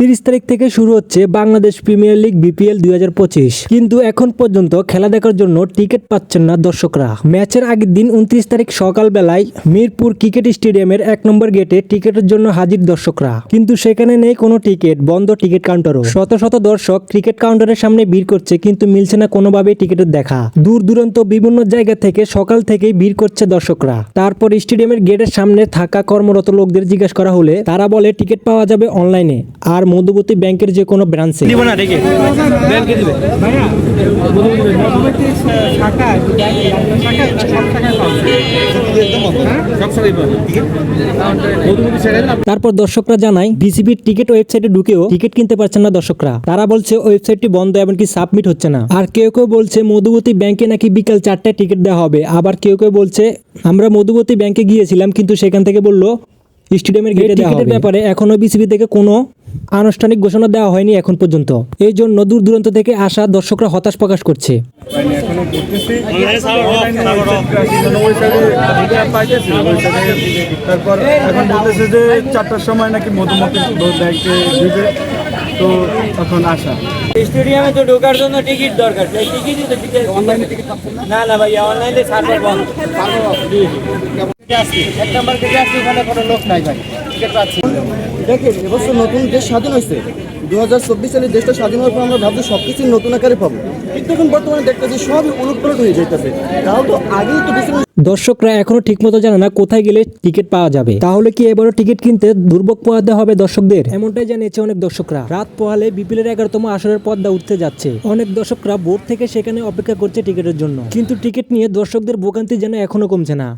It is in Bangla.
তিরিশ তারিখ থেকে শুরু হচ্ছে বাংলাদেশ প্রিমিয়ার লিগ বিপিএল দুই হাজার পঁচিশ। কিন্তু এখন পর্যন্ত খেলা দেখার জন্য টিকিট পাচ্ছেন না দর্শকরা। ম্যাচের আগের দিন উনত্রিশ তারিখ সকালবেলায় মিরপুর ক্রিকেট স্টেডিয়ামের এক নম্বর গেটে টিকিটের জন্য হাজির দর্শকরা। কিন্তু সেখানে নেই কোনো টিকিট, বন্ধ টিকিট কাউন্টারও। শত শত দর্শক ক্রিকেট কাউন্টারের সামনে ভিড় করছে, কিন্তু মিলছে না কোনোভাবেই টিকিটের দেখা। দূর দূরান্ত বিভিন্ন জায়গা থেকে সকাল থেকেই ভিড় করছে দর্শকরা। তারপর স্টেডিয়ামের গেটের সামনে থাকা কর্মরত লোকদের জিজ্ঞেস করা হলে তারা বলে, টিকিট পাওয়া যাবে অনলাইনে। আর মধ্যবর্তী ব্যাংকের যে কোনো ব্রাঞ্চে দিব না রেখে ব্যাংকে দিবে। তারপর দর্শকরা জানায় বিসিবির টিকিট ওয়েবসাইটে ঢুকেও টিকিট কিনতে পারছেন না দর্শকরা। তারা বলছে ওয়েবসাইটটি বন্ধ এমনকি সাবমিট হচ্ছে না। আর কেউ কেউ বলছে মধুবতী ব্যাংকে নাকি বিকাল চারটায় টিকিট দেওয়া হবে। আবার কেউ কেউ বলছে আমরা মধুবতী ব্যাংকে গিয়েছিলাম কিন্তু সেখান থেকে বলল স্টেডিয়ামের গেটে টিকিটের ব্যাপারে এখনও বিসিবি থেকে কোনো আনুষ্ঠানিক ঘোষণা দেওয়া হয়নি এখন পর্যন্ত। এই জন্য দূর দূরান্ত থেকে আসা দর্শকরা হতাশ প্রকাশ করছে। তারপর এখন বলতেছে যে চারটার সময় নাকি মধুমতি ব্যাংকে দিবে তো এখন আসা। স্টেডিয়ামে তো ঢোকার জন্য টিকিট দরকার। সেই টিকিটই তো টিকিট অনলাইনে টিকিট না না ভাই অনলাইনে সার্ভার বন্ধ। এক নম্বর থেকে আসছি ওখানে কোনো লোক নাই ভাই টিকিট পাচ্ছি। দেখেন এবছর নতুন দেশ স্বাধীন হয়েছে। দু হাজার চব্বিশ সালে দেশটা স্বাধীন হওয়ার পর আমরা ভাবছি সব কিছুই নতুন আকারে পাবো। কিন্তু এখন বর্তমানে দেখতেছি সবই উলট পালট হয়ে যাইতেছে। তাও তো আগেই তো বেশি দর্শকরা এখনও ঠিকমতো জানে না কোথায় গেলে টিকিট পাওয়া যাবে। তাহলে কি এবারও টিকিট কিনতে দুর্ভোগ পোহাতে হবে দর্শকদের? এমনটাই জানিয়েছে অনেক দর্শকরা। রাত পোহালে বিপিএল এর এগারোতম আসরের পর্দা উঠতে যাচ্ছে। অনেক দর্শকরা বোর্ড থেকে সেখানে অপেক্ষা করছে টিকিটের জন্য। কিন্তু টিকিট নিয়ে দর্শকদের ভোগান্তি যেন এখনও কমছে না।